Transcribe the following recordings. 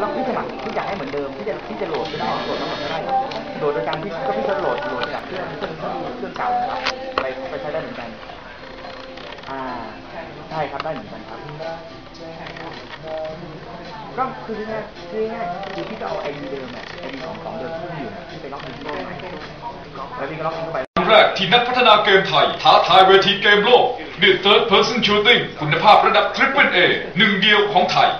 เราพี่สมัครที่อยากให้เหมือนเดิมที่จะที่จะโหลดก็ได้โหลดทั้งหมดก็ได้โหลดโดยการที่ก็พี่จะโหลดโหลดจากเครื่องเครื่องที่เครื่องเก่าครับไปไปใช้ได้เหมือนกัน อ่าใช่ครับได้เหมือนกันครับก็คือง่ายคือง่ายคือพี่ก็เอาไอดีเดิมเนี่ยไอดีของของเดิมที่อยู่เนี่ยที่ไปล็อกอินเข้าไปแล้วพี่ก็ล็อกอินเข้าไปครั้งแรกที่นักพัฒนาเกมไทย ท้าทายเวทีเกมโลกด้วย Third Person Shooting คุณภาพระดับ Triple A หนึ่งเดียวของไทย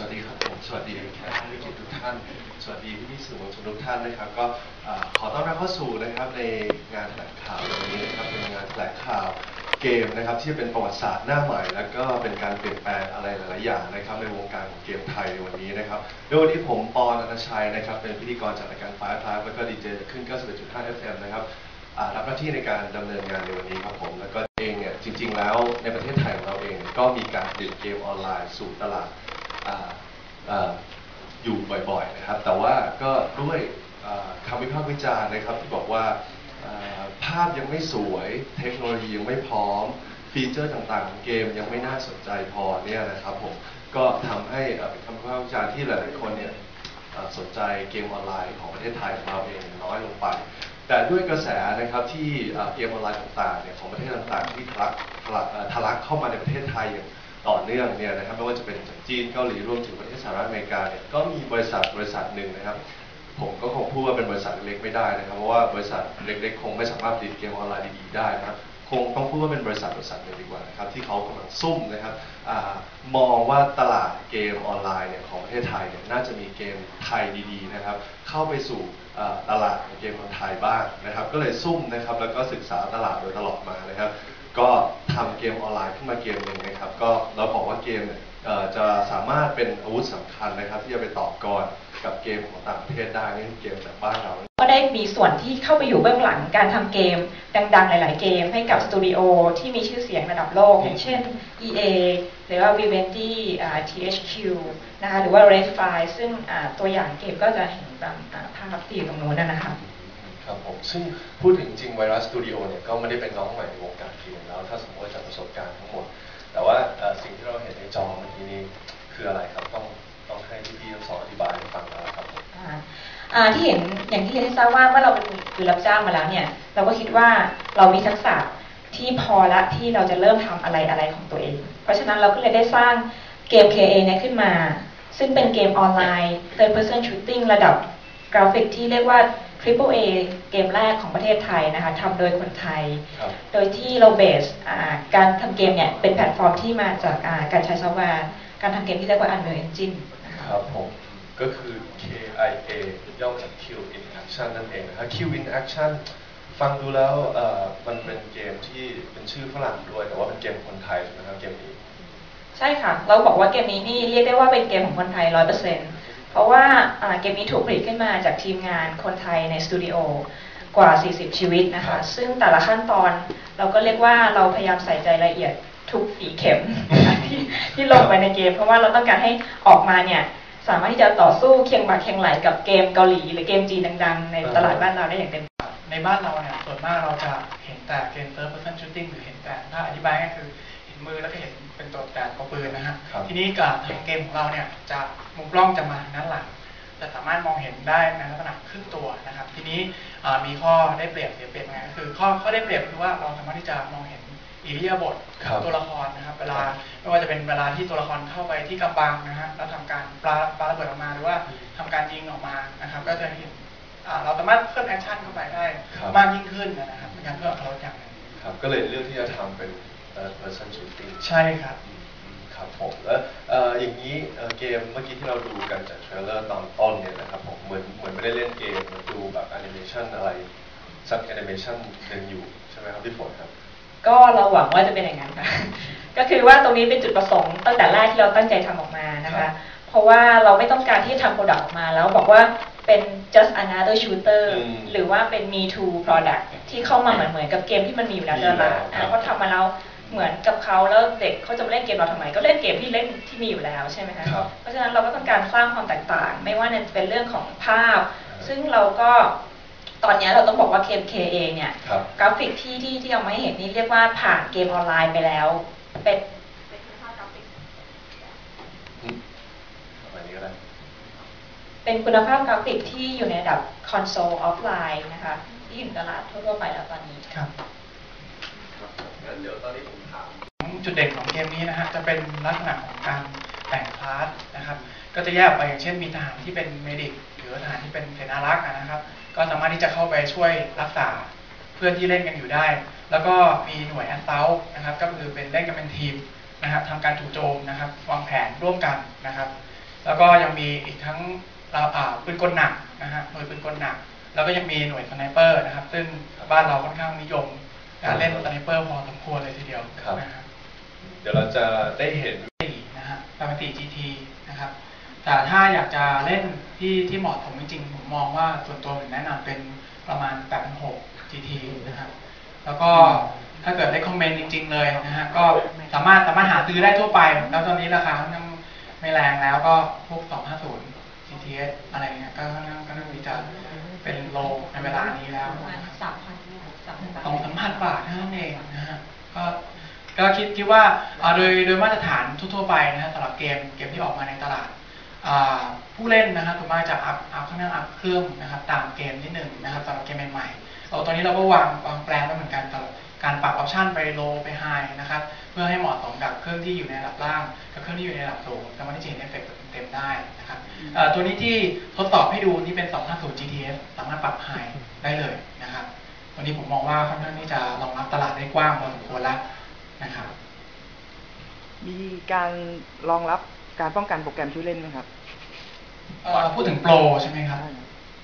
สวัสดีครับผมสวัสดีแขกผู้มีเกียรติทุกท่าน สวัสดีพี่พี่ๆสื่อมวลชนทุกท่านนะครับ ก็อ่าขอต้อนรับเข้าสู่นะครับในงานแถลงข่าวในวันนี้นะครับเป็นงานแถลงข่าว เกมนะครับที่เป็นประวัติศาสตร์หน้าใหม่ แล้วก็เป็นการเปลี่ยนแปลงอะไรหลาย ๆ อย่างนะครับในวงการของเกมไทยในวันนี้นะครับโดยวันนี้ผมปอนันทชัยนะครับเป็นพิธีกรจากรายการฟ้าทายแล้วก็ดีเจขึ้น 91.5 FM นะครับรับหน้าที่ในการดำเนินงานในวันนี้ครับผมแล้วก็เองเนี่ยจริง ๆ แล้วในประเทศไทยของเราเองก็มีการผลิตเกมออนไลน์สู่ตลาดอยู่บ่อย ๆ นะครับ แต่ว่าก็ด้วยอ่าคำวิพากษ์วิจารณ์นะครับที่บอกว่า ภาพยังไม่สวย เทคโนโลยียังไม่พร้อม ฟีเจอร์ต่างๆของเกมยังไม่น่าสนใจพอเนี่ยนะครับผม ก็ทำให้อ่าเป็นคำวิพากษารณ์ที่หลายๆคนเนี่ยเอ่อสนใจเกมออนไลน์ของประเทศไทยของเราเองน้อยลงไป แต่ด้วยกระแสนะครับที่เอ่อเกมออนไลน์ต่างๆเนี่ยของประเทศต่างๆที่ทะลักทะลักเอ่อทะลักเข้ามาในประเทศไทยอย่างต่อเนื่องเนี่ยนะครับไม่ว่าจะเป็นจากจีนเกาหลีรวมถึงประเทศสหรัฐอเมริกาเนี่ยก็มีบริษัทบริษัทหนึ่งนะครับ ผมก็คงพูดว่าเป็นบริษัทเล็กๆไม่ได้นะครับเพราะว่าบริษัทเล็กๆ คงไม่สามารถผลิตเกมออนไลน์ดีๆได้นะครับคงต้องพูดว่าเป็นบริษัทบริษัทหนึ่งดีกว่านะครับที่เขากำลังซุ่มนะครับอมองว่าตลาดเกมออนไลน์เนี่ยของประเทศไทยเนี่ยน่าจะมีเกมไทยดีๆนะครับเข้าไปสู่ตลาดเกมของไทยบ้างนะครับ ก็เลยซุ่มนะครับแล้วก็ศึกษาตลาดโดยตลอดมานะครับ ก็ทำเกมออนไลน์ขึ้นมาเกมหนึ่งนะครับ ก็เราบอกว่าเกมเนี่ยจะสามารถเป็นอาวุธสำคัญนะครับ ที่จะไปต่อกร กับเกมของต่างประเทศได้นี่คือเกมจากบ้านเรา ก็ได้มีส่วนที่เข้าไปอยู่เบื้องหลังการทำเกม ดังๆ หลาย ๆ เกมให้กับสตูดิโอที่มีชื่อเสียงระดับโลก อย่างเช่น EA หรือว่า Vivendi อ่า THQ นะคะหรือว่า Red Fire ซึ่งอ่าตัวอย่างเกมก็จะเห็นตามอ่าภาพที่อยู่ตรงนู้นนะนะคะครับผมซึ่งพูดถึงจริงไวรัสสตูดิโอเนี่ยก็ไม่ได้เป็นน้องใหม่ในวงการเกมแล้ว ถ้าสมมติว่าจากประสบการณ์ทั้งหมด แต่ว่าเอ่อสิ่งที่เราเห็นในจอเมื่อกี้นี้คืออะไรครับ ต้องต้องให้พี่ๆทั้งสองอธิบาย ที่เห็นอย่างที่เรียนให้ทราบว่าเมื่อเราเป็นคือรับจ้างมาแล้วเนี่ย เราก็คิดว่าเรามีทักษะที่พอละที่เราจะเริ่มทำอะไรอะไรของตัวเอง เพราะฉะนั้นเราก็เลยได้สร้างเกม KA เนี่ยขึ้นมา ซึ่งเป็นเกมออนไลน์ third person shooting ระดับกราฟิกที่เรียกว่า Triple A เกมแรกของประเทศไทยนะคะทำโดยคนไทยครับโดยที่เราเบสอ่าการทำเกมเนี่ยเป็นแพลตฟอร์มที่มาจากอ่าการใช้ซอฟต์แวร์การทำเกมที่เรียกว่า Unreal Engine นะคะครับผมก็คือ KIA ย่อมาจาก Q in Action นั่นเองนะครับ Q in Action ฟังดูแล้วเอ่อมันเป็นเกมที่เป็นชื่อฝรั่งด้วย แต่ว่าเป็นเกมคนไทยใช่ไหมครับเกมนี้ ใช่ค่ะ เราบอกว่าเกมนี้นี่เรียกได้ว่าเป็นเกมของคนไทยร้อยเปอร์เซ็นต์เพราะว่าอ่าเกมนี้ถูกผลิตขึ้นมาจากทีมงานคนไทยในสตูดิโอกว่า 40 ชีวิตนะครัคะบซึ่งแต่ละขั้นตอนเราก็เรียกว่าเราพยายามใส่ใจรายละเอียดทุกฝีเข็มนะคะที่ที่ลงไปในเกม เพราะว่าเราต้องการให้ออกมาเนี่ย สามารถที่จะต่อสู้เคียงบ่าเคียงไหลกับเกมเกาหลีหรือเกมจีนดัง ๆ ในตลาดบ้านเราได้อย่างเต็มในบ้านเราเนี่ยส่วนมากเราจะเห็นแต่เกม third person shooting หรือเห็นแต่ถ้าอธิบายก็คือเห็นมือแล้วก็เห็นเป็นตัวแต่ตัวปืนนะฮะครับทีนี้กับทางเกมของเราเนี่ยจะมุมกล้องจะมาทางด้านหลังจะสามารถมองเห็นได้ในลักษณะครึ่งตัวนะครับ ทีนี้อ่ามีข้อได้เปรียบเสียเปรียบยังไงก็คือข้อข้อได้เปรียบคือว่าเราสามารถที่จะมองเห็น อิริยาบถครับตัวละครนะครับ เวลาไม่ว่าจะเป็นเวลาที่ตัวละครเข้าไปที่กำบังนะฮะแล้วทำการปลาปลาระเบิดออกมาหรือว่าทำการยิงออกมานะครับ ก็จะเห็นอ่าเราสามารถเพิ่มแอคชั่นเข้าไปได้ครับมากยิ่งขึ้นนะครับเป็นการเพิ่มอรรถรสอย่างหนึ่งครับก็เลยเลือกที่จะทำเป็น third person shooting ใช่ครับอืมครับผมแล้วเอ่ออย่างนี้เอ่อเกมเมื่อกี้ที่เราดูกันจากเทรลเลอร์ตอนต้นเนี่ยนะครับผมเหมือนเหมือนไม่ได้เล่นเกมเหมือนดูแบบแอนิเมชันอะไรสักแอนิเมชันหนึ่งอยู่ใช่ไหมครับพี่ฝนครับ ก็เราหวังว่าจะเป็นอย่างนั้นค่ะ ก็คือว่าตรงนี้เป็นจุดประสงค์ตั้งแต่แรกที่เราตั้งใจทำออกมานะครัคะบเพราะว่าเราไม่ต้องการที่จะทำโปรดักต์ออกมา แล้วบอกว่าเป็น just another shooter อืมหรือว่าเป็น me too product ที่เข้ามาเหมือนเหมือนกับเกมที่มันมีอยู่แล้วมีในตลาดอยู่แล้วอะเพราะทำมาแล้วเหมือนกับเขาแล้วเด็กเขาจะมาเล่นเกมเราทำไม ก็เล่นเกมที่เล่นที่มีอยู่แล้วใช่ไหมคะครับเพราะฉะนั้นเราก็ต้องการสร้างความแตกต่าง ไม่ว่าจะเป็นเรื่องของภาพ ซึ่งเราก็ ตอนนี้เราต้องบอกว่า KMK เองเนี่ยครับ กราฟิกที่ที่ที่เอามาให้เห็นนี่เรียกว่าผ่านเกมออนไลน์ไปแล้ว เป็นอืมประมาณนี้ก็ได้เป็นคุณภาพกราฟิกที่อยู่ในระดับคอนโซลออฟไลน์นะคะที่อยู่ในตลาดทั่วๆไปแล้วตอนนี้ ครับ ครับงั้นเดี๋ยวตอนนี้ผมถาม จุดเด่นของเกมนี้นะฮะจะเป็นลักษณะของการแต่งคลาสนะครับ ก็จะแยกออกไปอย่างเช่นมีทหารที่เป็นเมดิกหรือทหารที่เป็นเสนารักษ์อะนะครับ ก็สามารถที่จะเข้าไปช่วยรักษาเพื่อนที่เล่นกันอยู่ได้ แล้วก็มีหน่วยแอนเซลนะครับ ก็คือเป็นเล่นกันเป็นทีมนะครับทำการจู่โจมนะครับวางแผนร่วมกันนะครับ แล้วก็ยังมีอีกทั้งเราอ่าปืนกลหนักนะฮะหน่วยปืนกลหนัก แล้วก็ยังมีหน่วยสไนเปอร์นะครับ ซึ่งบ้านเราค่อนข้างนิยมการเล่นสไนเปอร์พอสมควรเลยทีเดียวครับนะครับ เดี๋ยวเราจะได้เห็นสี่นะฮะปกติ GT นะครับ แต่ถ้าอยากจะเล่นที่ที่เหมาะสมจริงๆผมมองว่าส่วนตัวผมแนะนำเป็นประมาณ 8,600 GT นะครับแล้วก็ถ้าเกิดได้คอมเมนต์จริง ๆ เลยนะฮะก็สามารถสามารถหาซื้อได้ทั่วไป แล้วตอนนี้ราคาค่อนข้างไม่แรงแล้วก็พวก 250 GTS อะไรเงี้ยก็ค่อนข้างก็น่าจะเป็นโลในเวลานี้แล้วประมาณนะครับ สามพันสามพันบาทสองสามพันบาทเท่านั้นเองนะฮะก็ก็คิดคิดว่าอ่าโดยโดยมาตรฐานทั่วๆไปนะฮะสำหรับเกมเกมที่ออกมาในตลาดอ่า ผู้เล่นนะครับส่วนมากจะอัพอัพข้างหน้าอัพเครื่องนะครับตามเกมนิดหนึ่งนะครับสำหรับเกมใหม่ๆเราตอนนี้เราก็วางวางแปลนไว้เหมือนกันสำหรับการปรับออปชันไปโลไปไฮนะครับเพื่อให้เหมาะสมกับเครื่องที่อยู่ในระดับล่าง กับเครื่องที่อยู่ในระดับสูงสามารถที่จะเห็นเอฟเฟกต์เต็มๆได้นะครับตัวนี้ที่ทดสอบให้ดูนี่เป็น 250 GTS สามารถปรับไฮได้เลยนะครับวันนี้ผมมองว่าค่อนข้างที่จะรองรับตลาดได้กว้างพอสมควรแล้วนะครับมีการรองรับการป้องกันโปรแกรมชื่อเล่นไหมครับ พูดถึงโปรใช่ไหมครับ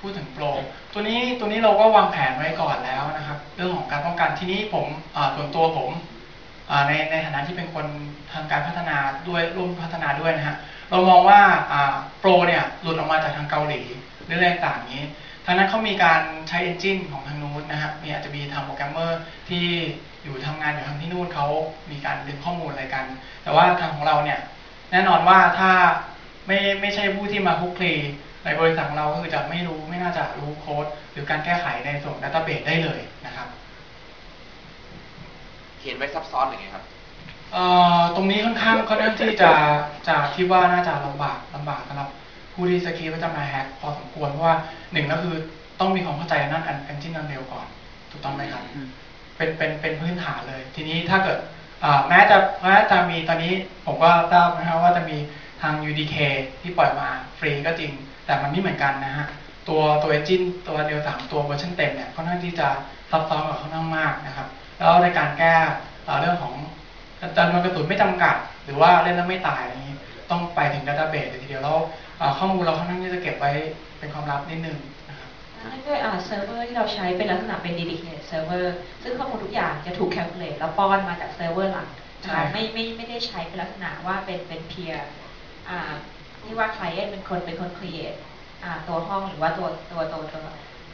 พูดถึงโปร ตัวนี้ตัวนี้เราก็วางแผนไว้ก่อนแล้วนะครับ เรื่องของการป้องกันที่นี้ผมอ่าส่วนตัวผมอ่าในในฐานะที่เป็นคนทำการพัฒนาด้วยร่วมพัฒนาด้วยนะฮะเรามองว่าอ่าโปรเนี่ยหลุดออกมาจากทางเกาหลีหรืออะไรต่างๆนี้ทางนั้นเขามีการใช้เอนจินของทางนู้นนะฮะมีอาจจะมีทางโปรแกรมเมอร์ที่อยู่ทำงานอยู่ทางที่นู่นเขามีการดึงข้อมูลอะไรกัน แต่ว่าทางของเราเนี่ยแน่นอนว่าถ้า ไม่ไม่ใช่ผู้ที่มาคุกคลีในบริษัทของเราก็คือจะไม่รู้ไม่น่าจะรู้โค้ดหรือการแก้ไขในส่วนดัตเตอร์เบสได้เลยนะครับ เขียนไว้ซับซ้อนหรือไงครับเอ่อตรงนี้ค่อนข้างค่อนข้างที่จะจะคิดว่าน่าจะลำบากลำบากสำหรับผู้ที่จะคิดว่าจะมาแฮกพอสมควรเพราะว่าหนึ่งก็คือต้องมีความเข้าใจนั่นอันเป็นจินนันเร็วก่อน ถูกต้องไหมครับอืมเป็นเป็นเป็นพื้นฐานเลย ทีนี้ถ้าเกิดอ่าแม้จะแม้จะมีตอนนี้ผมก็ทราบนะครับว่าจะมีทาง UDK ที่ปล่อยมาฟรีก็จริง แต่มันไม่เหมือนกันนะฮะ ตัวตัวเอนจินตัวเดียวสามตัวเวอร์ชันเต็มเนี่ยค่อนข้างที่จะซับซ้อนกว่าค่อนข้างมากนะครับ แล้วในการแก้อ่าเรื่องของจำนวนกระสุนไม่จำกัด หรือว่าเล่นแล้วไม่ตายอะไรอย่างนี้ต้องไปถึงดัตเตอร์เบสเลยทีเดียวแล้วอ่าข้อมูลเราค่อนข้างที่จะเก็บไว้เป็นความลับนิดนึงนะครับด้วยอ่าเซิร์ฟเวอร์ที่เราใช้เป็นลักษณะเป็น dedicated server ซึ่งข้อมูลทุกอย่างจะถูก calculate แล้วป้อนมาจากเซิร์ฟเวอร์หลักนะใช่คะไม่ไม่ไม่ได้ใช้เป็นลักษณะว่าเป็นเป็น peer อ่าที่ว่า client เป็นคนเป็นคน create อ่าตัวห้องหรือว่าตัวตัวตัวตัว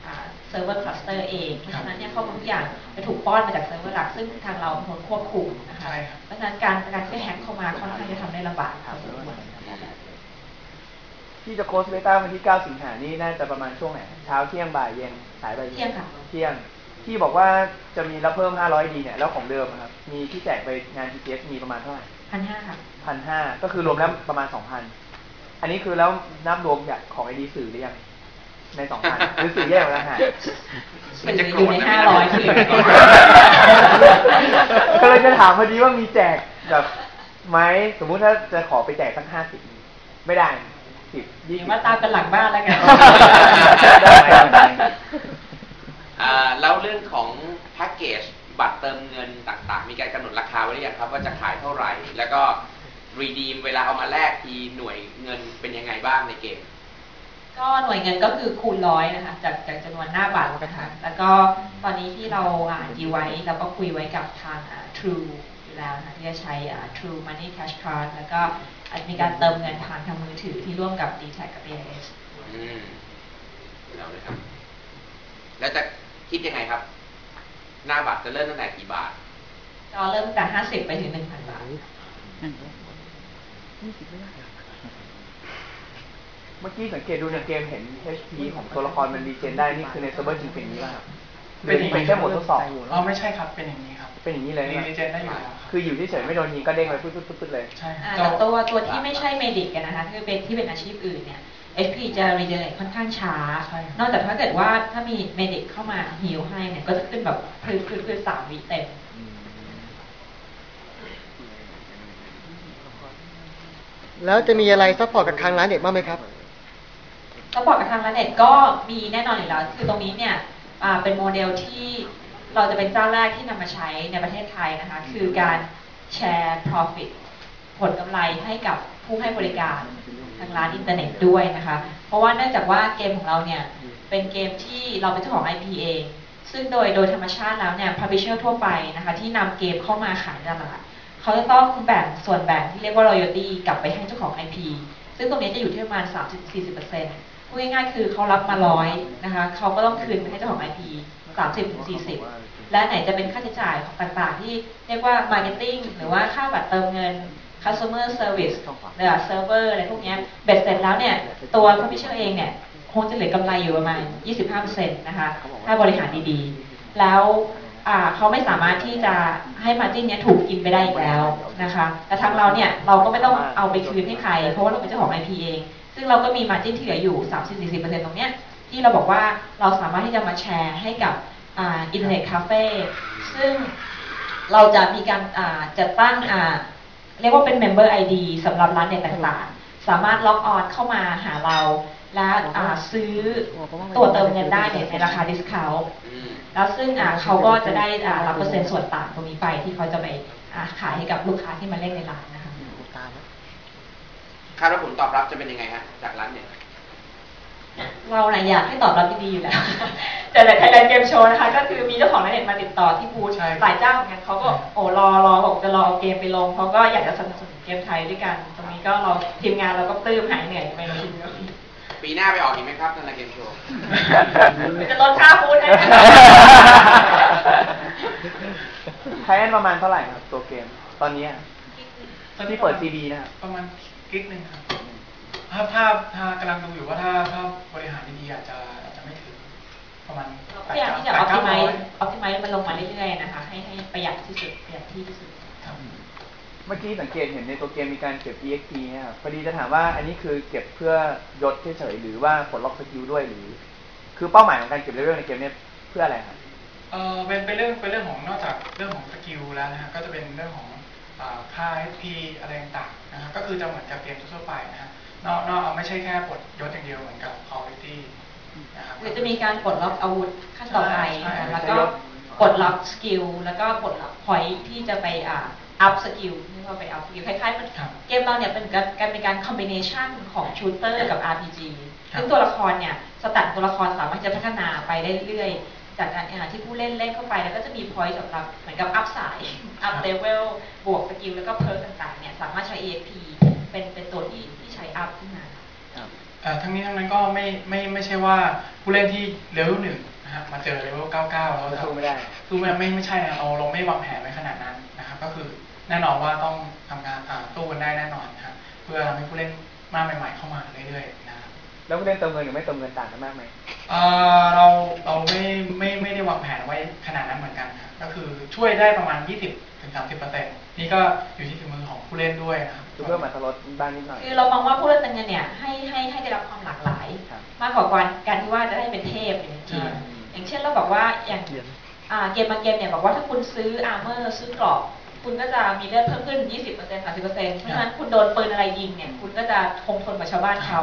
อ่า server cluster เองเพราะฉะนั้นเนี่ยข้อมูลทุกอย่างจะถูกป้อนมาจากเซิร์ฟเวอร์หลัก ซึ่งทางเราเป็นคนควบคุมนะคะใช่ครับเพราะฉะนั้นการการที่แฮ็กเข้ามาค่อนข้างจะทำได้ลำบากครับที่จะโค้ชเบต้าวันที่ 9 สิงหานี่น่าจะประมาณช่วงไหนเช้าเที่ยงบ่ายเย็นสายบ่ายเย็นเที่ยงค่ะเที่ยงที่บอกว่าจะมีรับเพิ่ม 500 ดีเนี่ยแล้วของเดิมอะครับ มีที่แจกไปงาน TTS มีประมาณเท่าไหร่ พันห้าค่ะพันห้าก็คือรวมแล้วประมาณ2,000อันนี้คือแล้วนับรวมจากของไอดีสื่อหรือยังใน2,000หรือสื่อแยกออกแล้วหารมันจะโกรอยู่ธในนะห้าไม่ร้อยได้ที่ไม่ได้ก็เลยจะถามพอดีว่ามีแจกแบบไหมสมมุติถ้าจะขอไปแจกสักห้าสิบไม่ได้สิบหยี่รืสิอบว่าตามเป็นหลังบ้านแล้วกันได้ได้อ่าแล้วเรื่องของแพ็กเกจ บัตรเติมเงินต่างๆ มีการกำหนดราคาไว้หรือยังครับ ว่าจะขายเท่าไหร่ แล้วก็รีดีมเวลาเอามาแลกทีหน่วยเงินเป็นยังไงบ้างในเกม ก็หน่วยเงินก็คือคูณร้อยนะคะจากจากจำนวนหน้าบัตรนะคะแล้วก็ตอนนี้ที่เราอ่าดีลไว้เราก็คุยไว้กับทางอ่า True อยู่แล้วนะคะที่จะใช้อ่า True Money Cash Card แล้วก็อาจจะมีการเติมเงินผ่านทางมือถือที่ร่วมกับ d t แทกับ AIS อืมแล้วเลยครับ แล้วจะคิดยังไงครับ หน้าบัตรจะเริ่มตั้งแต่กี่บาท ก็เริ่มตั้งแต่50ไปถึง1,000บาทเมื่อกี้สังเกตดูในเกมเห็น HP ของตัวละครมันรีเจนได้ นี่คือในเซิร์ฟเวอร์จริงเป็นอย่างนี้ป่ะครับหรือเป็นแค่โหมดทดสอบอ๋อไม่ใช่ครับ เป็นอย่างนี้ครับ เป็นอย่างนี้เลยรีนะรีเจนได้อยู่แล้วครับคืออยู่เฉยๆไม่โดนยิงก็เด้งไปปุ๊บๆๆเลย ใช่อ่าเราแต่ตัวตัวที่ไม่ใช่เมดิกกันนะคะที่เป็นที่เป็นอาชีพอื่นเนี่ย HP จะ regenerate ค่อนข้างช้าใช่ครับนอกจากถ้าเกิดว่าถ้ามีเมดิกเข้ามาฮิวให้เนี่ยก็จะขึ้นแบบพืนพืนพืนสามวิเต็มแล้วจะมีอะไรซัพพอร์ตกับทางร้านเด็ดบ้างไหมครับซัพพอร์ตกับทางร้านเน็ตก็มีแน่นอนอยู่แล้ว คือตรงนี้เนี่ยอ่าเป็นโมเดลที่เราจะเป็นเจ้าแรกที่นำมาใช้ในประเทศไทยนะคะ คือการแชร์ profit ผลกำไรให้กับผู้ให้บริการ ทางร้านอินเทอร์เน็ตด้วยนะคะ เพราะว่าเนื่องจากว่าเกมของเราเนี่ยเป็นเกมที่เราเป็นเจ้าของ IP เองซึ่งโดยโดยธรรมชาติแล้วเนี่ย publisher ทั่วไปนะคะที่นำเกมเข้ามาขายในตลาดเขาจะต้องแบ่งส่วนแบ่งที่เรียกว่า royalty กลับไปให้เจ้าของ IP ซึ่งตรงนี้จะอยู่ที่ประมาณ 30-40%พูดง่ายๆคือเขารับมาร้อยนะคะเขาก็ต้องคืนไปให้เจ้าของ IP 30-40 และไหนจะเป็นค่าใช้จ่ายของต่างๆ ที่เรียกว่า marketing หรือว่าค่าบัตรเติมเงิน customer service หรือ server อะไรพวกนี้เบ็ดเสร็จแล้วเนี่ย ตัว publisher เองเนี่ย คงจะเหลือกำไรอยู่ประมาณ 25%นะคะ ถ้าบริหารดีๆ แล้วอ่าเขาไม่สามารถที่จะให้มาจิ้นเนี้ยถูกกินไปได้อีกแล้วนะคะ แต่ทางเราเนี่ย เราก็ไม่ต้องเอาไปคืนให้ใคร เพราะว่าเราเป็นเจ้าของ IP เอง ซึ่งเราก็มีมาจิ้นที่เหลืออยู่ 30-40%ตรงเนี้ยที่เราบอกว่าเราสามารถที่จะมาแชร์ให้กับอ่าอินเทอร์เน็ตคาเฟ่ซึ่งเราจะมีการอ่าจัดตั้งอ่า เรียกว่าเป็น Member ID สำหรับร้านเน็ตต่างๆ สามารถล็อกออนเข้ามาหาเรา และอ่าซื้อตัวเติมเงินได้เนี่ยในราคาดิสคาวแล้วซึ่งอ่าเขาก็จะได้อ่ารับเปอร์เซ็นต์ส่วนต่างตรงนี้ไปที่เขาจะไปอ่าขายให้กับลูกค้าที่มาเล่นในร้านนะคะคาดว่าผลตอบรับจะเป็นยังไงฮะจากร้านเนี่ย เราน่ะอยากให้ตอบรับดีๆอยู่แล้ว แต่ในไทยแลนด์เกมโชว์นะคะ ก็คือมีเจ้าของร้านเน็ตมาติดต่อที่บูธใช่หลายเจ้าเหมือนกันเขาก็โอ้รอรอบอกจะรอเอาเกมไปลงเขาก็อยากจะสนับสนุนเกมไทยด้วยกัน ตรงนี้ก็เราทีมงานเราก็ปลื้มหายเหนื่อยไปเลยทีเดียวปีหน้าไปออกอีกไหมครับทันละเกมโชว์จะลดค่าฟูดให้นะใช้อันประมาณเท่าไหร่ครับตัวเกม ตอนนี้อะที่เปิด CD นะครับประมาณกิ๊กหนึ่งครับ ถ้าถ้าถ้ากำลังดูอยู่ว่าถ้าถ้าบริหารดีๆอาจจะอาจจะไม่ถึงประมาณเราพยายามที่จะออ t ติ i ม e ออ t ติ i ม e มันลงมาเรื่อยๆนะคะ ให้ให้ประหยัดที่สุดประหยัดที่ที่สุดครับเมื่อกี้สังเกตเห็นในตัวเกมมีการเก็บ EXP เนี่ยครับพอดีจะถามว่าอันนี้คือเก็บเพื่อยศเฉยๆหรือว่าปลดล็อกสกิลด้วยหรือ คือเป้าหมายของการเก็บเลเวลในเกมเนี่ยเพื่ออะไรครับเออเป็นเป็นเรื่องเป็นเรื่องของนอกจากเรื่องของสกิลแล้วนะฮะก็จะเป็นเรื่องของอ่าค่า HP อะไรต่างๆนะฮะก็คือจะเหมือนกับเกมทั่วๆไปนะฮะ นอกนอกไม่ใช่แค่ปลดยศอย่างเดียวเหมือนกับ Call of Duty นะครับหรือจะมีการปลดล็อกอาวุธขั้นต่อไปใช่นะคะแล้วก็ปลดล็อกสกิลแล้วก็ปลดล็อกพอยที่จะไปอ่าอัพสกิลเรียกว่าไปอัพสกิลคล้ายๆมันครับเกมเราเนี่ยเป็นการการเป็นการคอมบิเนชันของชูเตอร์กับ RPG ครับซึ่งตัวละครเนี่ยสแตัดตัวละครสามารถจะพัฒนาไปได้เรื่อยๆ จากการอ่าที่ผู้เล่นเล่นเข้าไป แล้วก็จะมีพอยต์สำหรับเหมือนกับอัพสายอัพเลเวลบวกสกิลแล้วก็เพิร์ต่างๆเนี่ยสามารถใช้ EXP เป็นเป็นตัวที่ที่ใช้ อัพขึ้นมาเอ่อทั้งนี้ทั้งนั้นก็ไม่ไม่ไม่ใช่ว่าผู้เล่นที่เลเวลหนึ่งนะฮะมาเจอเลเวล99แล้วจะสู้ไม่ได้สู้ไม่ไม่ไม่ใช่นะเราเราไม่วางแผนไว้ขนาดนั้นนะครับ ก็คือแน่นอนว่าต้องทำงานอ่าตู้กันได้แน่นอนนะครับเพื่อทำให้ผู้เล่นมาใหม่ ๆ เข้ามาเรื่อยๆนะครับ แล้วผู้เล่นเติมเงินกับไม่เติมเงินต่างกันมากไหมเอ่อเราเราไม่ไม่ไม่ได้วางแผนไว้ขนาดนั้นเหมือนกันครับก็คือช่วยได้ประมาณ 20ถึง30เปอร์เซ็นต์นี่ก็อยู่ที่ฝีมือของผู้เล่นด้วยนะครับ คือเพิ่มอัตราลดบ้างนิดหน่อย คือเรามองว่าผู้เล่นเติมเงินเนี่ยให้ให้ให้ได้รับความหลากหลาย ครับ มากกว่าการการที่ว่าจะได้เป็นเทพอยู่ในทีมใช่ อย่างเช่นเราบอกว่าอย่างอ่าเกมบางเกมเนี่ยบอกว่าถ้าคุณซื้ออาร์เมอร์ซื้อกรอบคุณก็จะมีเลือดเพิ่มขึ้น 20% 30%เพราะฉะนั้นคุณโดนปืนอะไรยิงเนี่ยคุณก็จะคงทนกว่าชาวบ้านเขา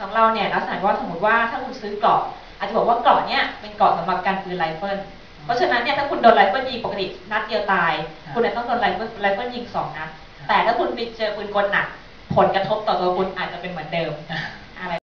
ของเราเนี่ยลักษณะว่าสมมติว่าถ้าคุณซื้อกรอบอาจจะบอกว่าเกรอบเนี่ยเป็นเกรอบสำหรับการปืนไรเฟิลเพราะฉะนั้นเนี่ยถ้าคุณโดนไรเฟิลยิงปกตินัดเดียวตาย คุณจะต้องโดนไรเฟิลไรเฟิลยิงสองนัดแต่ถ้าคุณไปเจอปืนกลหนักผลกระทบต่อตัวคุณอาจจะเป็นเหมือนเดิม